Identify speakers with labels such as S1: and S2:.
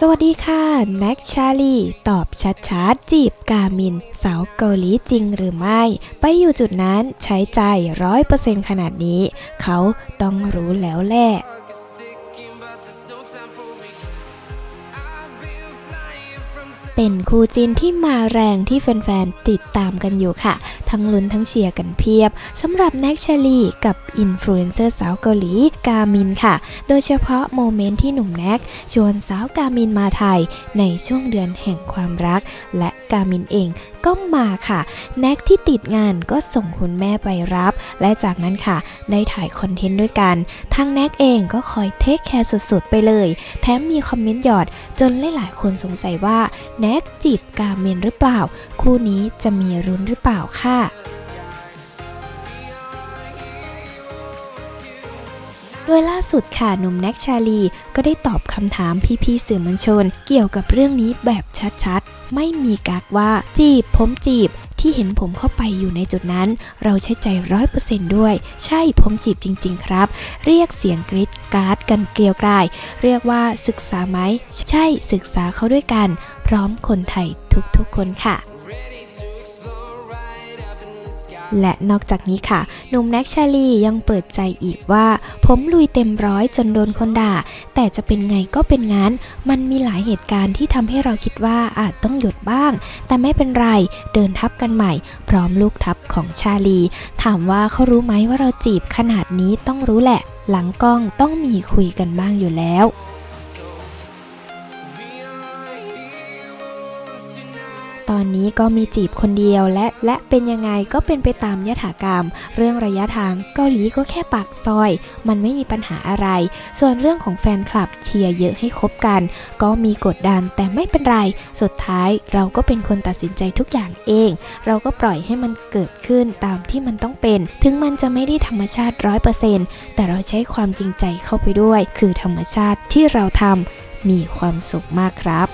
S1: สวัสดีค่ะ แม็กชาลี ตอบชัดๆจีบกามิน สาวเกาหลีจริงหรือไม่ ไปอยู่จุดนั้นใช้ใจร้อยเปอร์เซ็นต์ขนาดนี้ เขาต้องรู้แล้วแหละ เป็นคู่จินที่มาแรงที่แฟนๆ ติดตามกันอยู่ค่ะ ทั้งลุ้นทั้งเชียร์กันเพียบสำหรับแน็กชาลีกับอินฟลูเอนเซอร์สาวเกาหลีกามินค่ะ โดยเฉพาะโมเมนต์ที่หนุ่มแน็กชวนสาวกามินมาไทยในช่วงเดือนแห่งความรัก และ กามินเองก็มาค่ะ แน็กที่ติดงานก็ส่งคุณแม่ไปรับ และจากนั้นค่ะ ได้ถ่ายคอนเทนต์ด้วยกัน ทางแน็กเองก็คอยเทคแคร์สุดๆ ไปเลย แถมมีคอมเมนต์หยอด จนหลายๆคนสงสัยว่า แน็กจีบกามินหรือเปล่า คู่นี้จะมีรุนหรือเปล่าค่ะ โดยล่าสุดค่ะหนุ่มแน็กชาลี ก็ได้ตอบคำถามพี่ๆสื่อมวลชน เกี่ยวกับเรื่องนี้แบบชัดๆ ไม่มีกักว่าจีบผมจีบที่เห็นผมเข้าไปอยู่ในจุดนั้น เราใช้ใจร้อยเปอร์เซนต์ด้วย ใช่ผมจีบจริง ๆ ครับ เรียกเสียงกรีดกราดกันเกลียวกราย เรียกว่าศึกษาไหม ใช่ศึกษาเขาด้วยกัน พร้อมคนไทยทุกๆคนค่ะ และนอกจากนี้ค่ะหนุ่มแน็กชาลียังเปิดใจอีกว่า ผมลุยเต็มร้อยจนโดนคนด่า แต่จะเป็นไงก็เป็นงั้นมันมีหลายเหตุการณ์ที่ทำให้เราคิดว่าอาจต้องหยุดบ้าง แต่ไม่เป็นไรเดินทับกันใหม่ พร้อมลูกทับของชาลี ถามว่าเขารู้ไหมว่าเราจีบขนาดนี้ต้องรู้แหละ หลังกล้องต้องมีคุยกันบ้างอยู่แล้ว ตอนนี้ก็มีจีบคนเดียวและและเป็นยังไงก็เป็นไปตามยถากรรม เรื่องระยะทางเกาหลีก็แค่ปากซอย มันไม่มีปัญหาอะไร ส่วนเรื่องของแฟนคลับเชียร์เยอะให้คบกัน ก็มีกดดันแต่ไม่เป็นไร สุดท้ายเราก็เป็นคนตัดสินใจทุกอย่างเอง เราก็ปล่อยให้มันเกิดขึ้นตามที่มันต้องเป็น ถึงมันจะไม่ได้ธรรมชาติร้อยเปอร์เซ็นต์แต่เราใช้ความจริงใจเข้าไปด้วย คือธรรมชาติที่เราทำมีความสุขมากครับ